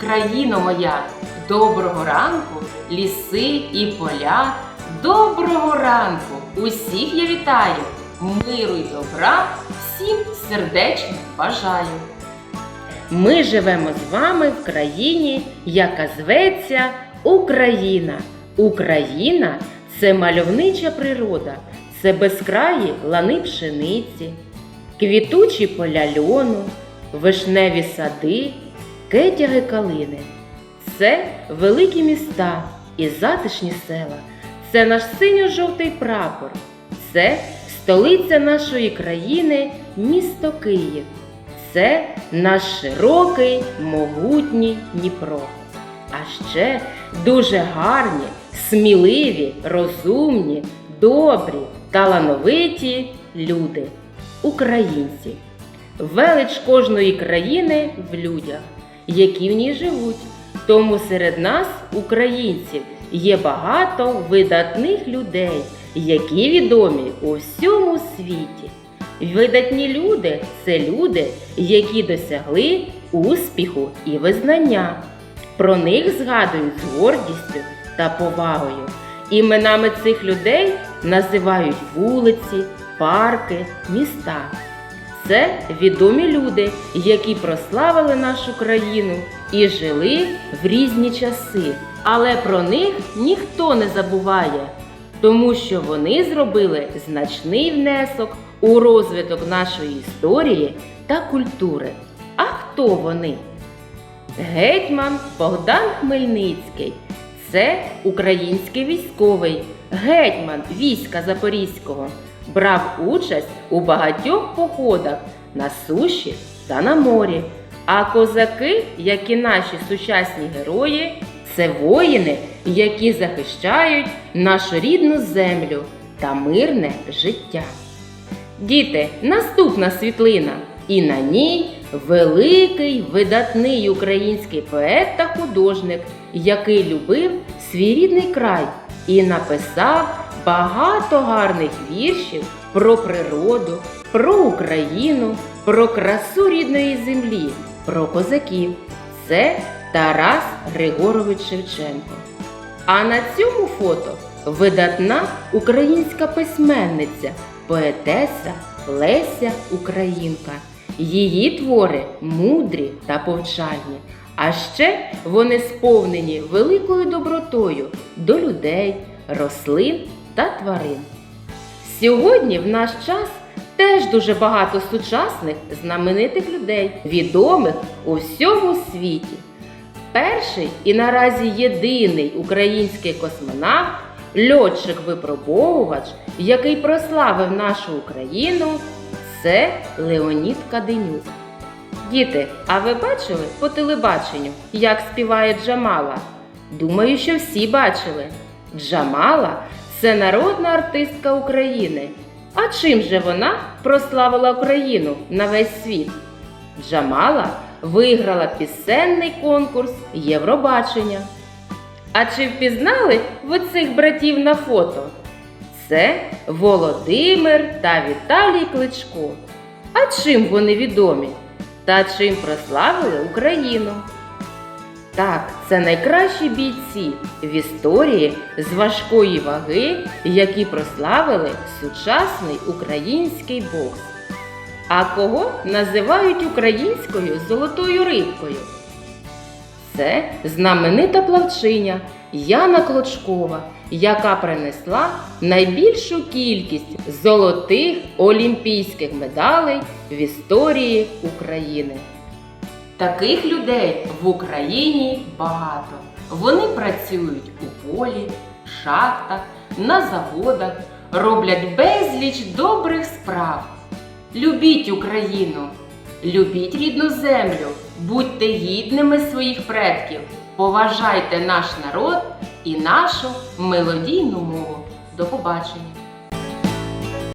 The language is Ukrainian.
країно моя, доброго ранку, ліси і поля. Доброго ранку! Усіх я вітаю! Миру й добра всім сердечно бажаю! Ми живемо з вами в країні, яка зветься Україна. Україна це мальовнича природа, це безкраї лани пшениці, квітучі поля льону, вишневі сади, кетяги калини. Це великі міста і затишні села. Це наш синьо-жовтий прапор. Це столиця нашої країни, місто Київ. Це наш широкий, могутній Дніпро. А ще дуже гарні, сміливі, розумні, добрі, талановиті люди, українці. Велич кожної країни в людях, які в ній живуть. Тому серед нас, українців, є багато видатних людей, які відомі у всьому світі. Видатні люди це люди, які досягли успіху і визнання. Про них згадують з гордістю та повагою. Іменами цих людей називають вулиці, парки, міста. Це відомі люди, які прославили нашу країну і жили в різні часи. Але про них ніхто не забуває, тому що вони зробили значний внесок у розвиток нашої історії та культури. А хто вони? Гетьман Богдан Хмельницький. Це український військовий, гетьман війська Запорізького. Брав участь у багатьох походах на суші та на морі. А козаки, як і наші сучасні герої, це воїни, які захищають нашу рідну землю та мирне життя. Діти, наступна світлина. І на ній великий видатний український поет та художник, який любив свій рідний край і написав багато гарних віршів про природу, про Україну, про красу рідної землі, про козаків. Це Тарас Григорович Шевченко. А на цьому фото видатна українська письменниця, поетеса Леся Українка. Її твори мудрі та повчальні, а ще вони сповнені великою добротою до людей, рослин та тварин. Сьогодні в наш час теж дуже багато сучасних знаменитих людей, відомих у всьому світі. Перший і наразі єдиний український космонавт, льотчик-випробовувач, який прославив нашу Україну, це Леонід Каденюк. Діти, а ви бачили по телебаченню, як співає Джамала? Думаю, що всі бачили. Джамала це народна артистка України. А чим же вона прославила Україну на весь світ? Джамала виграла пісенний конкурс Євробачення. А чи впізнали ви цих братів на фото? Це Володимир та Віталій Кличко. А чим вони відомі? Та чим прославили Україну? Так, це найкращі бійці в історії з важкої ваги, які прославили сучасний український бокс. А кого називають українською золотою рибкою? Це знаменита плавчиня Яна Клочкова, яка принесла найбільшу кількість золотих олімпійських медалей в історії України. Таких людей в Україні багато. Вони працюють у полі, шахтах, на заводах, роблять безліч добрих справ. Любіть Україну, любіть рідну землю, будьте гідними своїх предків, поважайте наш народ і нашу мелодійну мову. До побачення!